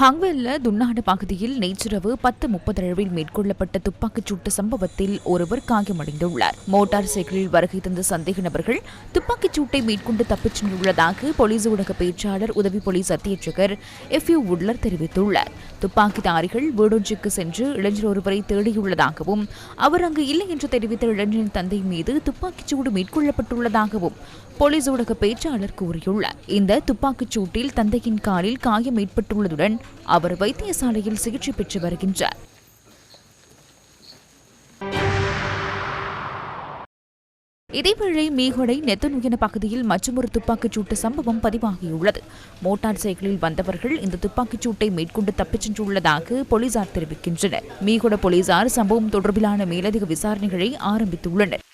ஹங்வெல்ல துன்னாடு பகுதியில் நேற்றிரவு பத்து முப்பது அளவில் மேற்கொள்ளப்பட்ட துப்பாக்கிச் சூட்டு சம்பவத்தில் ஒருவர் காயமடைந்துள்ளார். மோட்டார் சைக்கிளில் வருகை தந்த சந்தேக நபர்கள் துப்பாக்கிச் சூட்டை மேற்கொண்டு தப்பிச் சென்றுள்ளதாக போலீஸ் ஊடக பேச்சாளர் உதவி போலீஸ் அத்தியட்சகர் எஃப் யூ உட்லர் தெரிவித்துள்ளார். துப்பாக்கிதாரிகள் வீடொன்றுக்கு சென்று இளைஞர் ஒருவரை தேடியுள்ளதாகவும் அவர் அங்கு இல்லை என்று தெரிவித்த இளைஞரின் தந்தை மீது துப்பாக்கிச் சூடு மேற்கொள்ளப்பட்டுள்ளதாகவும் போலீஸ் ஊடக பேச்சாளர் கூறியுள்ளார். இந்த துப்பாக்கிச் சூட்டில் தந்தையின் காலில் காயம் ஏற்பட்டுள்ளதுடன் அவர் வைத்தியசாலையில் சிகிச்சை பெற்று வருகின்றார். இதேவேளை மீகொடை நெத்தனுயன பகுதியில் மற்றொரு துப்பாக்கிச் சூட்டு சம்பவம் பதிவாகியுள்ளது. மோட்டார் சைக்கிளில் வந்தவர்கள் இந்த துப்பாக்கிச் சூட்டை மேற்கொண்டு தப்பிச் சென்றுள்ளதாக போலீசார் தெரிவிக்கின்றனர். மீகொட போலீசார் சம்பவம் தொடர்பிலான மேலதிக விசாரணைகளை ஆரம்பித்துள்ளனர்.